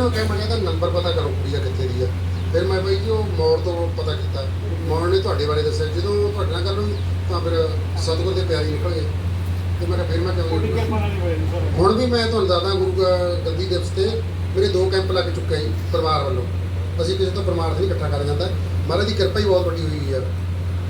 ਨੇ ਉਹ ਕਹਿ ਮੈਂ ਕਹਿੰਦਾ ਨੰਬਰ ਪਤਾ ਕਰੋ ਕੁੜੀ ਦਾ ਕਿੱਥੇ ਦੀ ਆ। ਫਿਰ ਮੈਂ ਬਾਈ ਜੀ ਉਹ ਮੋੜ ਤੋਂ ਪਤਾ ਕੀਤਾ। ਮੋੜ ਨੇ ਤੁਹਾਡੇ ਬਾਰੇ ਦੱਸਿਆ। ਜਦੋਂ ਤੁਹਾਡੇ ਨਾਲ ਗੱਲ ਹੋਈ ਤਾਂ ਫਿਰ ਸਤਿਗੁਰ ਦੇ ਪਿਆਰੀ ਨਿਕਲ ਗਏ। ਤੇ ਮੈਂ ਕਿਹਾ ਫਿਰ ਮੈਂ ਤੁਹਾਡੀ ਕਿਵੇਂ ਕਿਰਪਾ ਨਾਲ ਹੀ ਹੋਇਆ ਜੀ ਸਰ। ਹੁਣ ਵੀ ਮੈਂ ਤੁਹਾਨੂੰ ਦੱਸਦਾ ਗੁਰੂ ਗੱਦੀ ਦਿਵਸ ਤੇ ਮੇਰੇ ਦੋ ਕੈਂਪ ਲੱਗ ਚੁੱਕੇ ਜੀ ਪਰਿਵਾਰ ਵੱਲੋਂ। ਅਸੀਂ ਕਿਸੇ ਤੋਂ ਪਰਮਾਰਥ ਨਹੀਂ ਇਕੱਠਾ ਕਰ ਜਾਂਦਾ। ਮਹਾਰਾਜ ਦੀ ਕਿਰਪਾ ਹੀ ਬਹੁਤ ਵੱਡੀ ਹੋਈ ਹੈ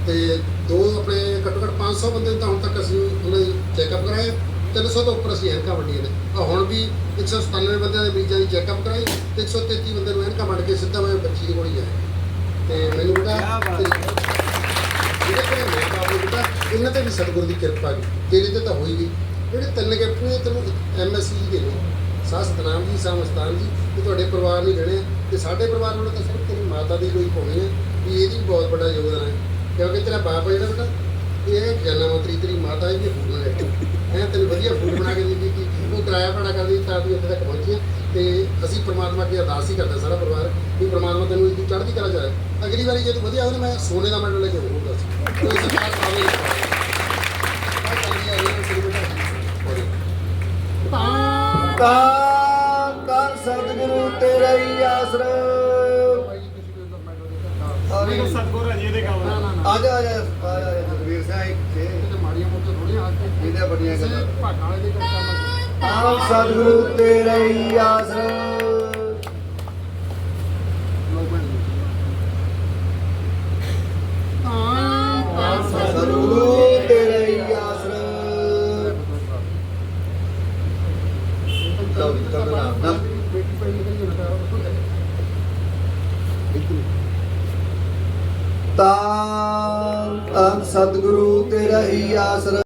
ਤੇ ਦੋ ਆਪਣੇ ਘੱਟੋ ਘੱਟ 500 ਬੰਦੇ ਤਾਂ ਹੁਣ ਤੱਕ ਅਸੀਂ ਉਹਨਾਂ ਦੀ ਚੈੱਕਅਪ ਕਰਾਇਆ 300 ਤੋਂ ਉੱਪਰ ਅਸੀਂ ਐਨਕਾਂ ਵੰਡੀਆਂ ਨੇ। ਆ ਹੁਣ ਵੀ 197 ਬੰਦਿਆਂ ਦੇ ਮਰੀਜ਼ਾਂ ਦੀ ਚੈੱਕਅਪ ਕਰਾਈ ਤੇ 133 ਬੰਦੇ ਨੂੰ ਐਨਕਾਂ ਵੰਡ ਕੇ ਸਿੱਧਾ ਮੈਂ ਬੱਚੀ ਦੇ ਕੋਲ ਹੀ ਆਇਆ। ਤੇ ਮੈਨੂੰ ਬੇਟਾ ਤੇ ਜਿਹੜੇ ਕੋਲ ਮੈਂ ਬੇਟਾ ਇਹਨਾਂ ਤੇ ਵੀ ਸਤਿਗੁਰ ਦੀ ਕਿਰਪਾ ਜੀ। ਤੇਰੇ ਤੇ ਤਾਂ ਹੋਈ ਗਈ ਜਿਹੜੇ ਤਿੰਨ ਗਿਫਟ ਨੇ ਤੈਨੂੰ ਐਮਐਸਸੀ ਦੇ ਨੇ। ਸਾਹ ਸਤਨਾਮ ਜੀ ਸਾਹ ਮਸਤਾਨ ਜੀ ਇਹ ਤੁਹਾਡੇ ਪਰਿਵਾਰ ਨੂੰ ਆ। ਤੇ ਸਾਡੇ ਪਰਿਵਾਰ ਵੱਲੋਂ ਤਾਂ ਸਿਰਫ ਤੇਰੀ ਮਾਤਾ ਦੀ ਕੋਈ ਪਾਉਣੀ ਹੈ ਵੀ ਇਹਦੀ ਵੀ ਬਹੁਤ ਵੱਡਾ ਯੋਗਦਾਨ ਹੈ। ਕਿਉਂਕਿ ਤੇਰਾ ਬਾਪ ਜਿਹੜਾ ਬੇਟਾ ਇਹ ਜਨਮ ਮੰਤਰੀ ਤੇਰੀ ਮਾਤਾ ਹੈ ਇਹ ਫੂਡ ਲੈ ਹੈ ਤੈਨੂੰ ਵਧੀਆ ਫੂਡ ਬਣਾ ਕੇ ਦਿੰਦੀ ਕਿ ਉਹ ਕਿਰਾਇਆ ਭਾੜਾ ਕਰਦੀ ਤਾਂ ਤੂੰ ਇੱਥੇ ਤੱਕ ਪਹੁੰਚੀ ਹੈ ਤੇ ਅਸੀਂ ਪ੍ਰਮਾਤਮਾ ਅੱਗੇ ਅਰਦਾਸ ਹੀ ਕਰਦਾ ਸਾਰਾ ਪਰਿਵਾਰ ਵੀ ਪ੍ਰਮਾਤਮਾ ਤੈਨੂੰ ਇਹਦੀ ਚੜ੍ਹਦੀ ਕਲਾ ਜਾਏ ਅਗਲੀ ਵਾਰੀ ਜੇ ਤੂੰ ਵਧੀਆ ਹੋਵੇ ਮੈਂ ਸੋਨੇ ਦਾ ਮੈਡਲ ਲੈ ਕੇ ਆਉਂਗਾ ਕੋਈ ਸਰਕਾਰ ਤਾਂ ਸਤਿਗੁਰੂ ਤੇਰਾ ਹੀ ਆਸਰਾ। ਮੈਨੂੰ ਸਤਗੁਰ ਕੰਮ। ਨਾ ਦਾ ਨਾ। ਆ ਜਾ ਆ ਜਾ ਆ ਜਾ ਜਗਵੀਰ ਸਿੰਘ ਇੱਥੇ। ਇਹ ਤਾਂ ਮਾੜੀਆਂ ਮੋਟੀਆਂ ਥੋੜੀਆਂ ਆ ਕੇ। ਇਹਦੇ ਵੱਡੀਆਂ ਗੱਲਾਂ। ਭਾਗਾਂ ਵਾਲੇ ਦੇ ਕੰਮ ਤਾਂ ਸਤਿਗੁਰੂ ਤੇਰਾ ਹੀ ਆਸਰਾ। ਲੋ ਭੈਣ ਸਤਿਗੁਰੂ ਤੇਰਾ ਹੀ ਆਸਰਾ। ਤਾਂ ਸਤਿਗੁਰੂ ਤੇਰਾ ਹੀ ਆਸਰਾ।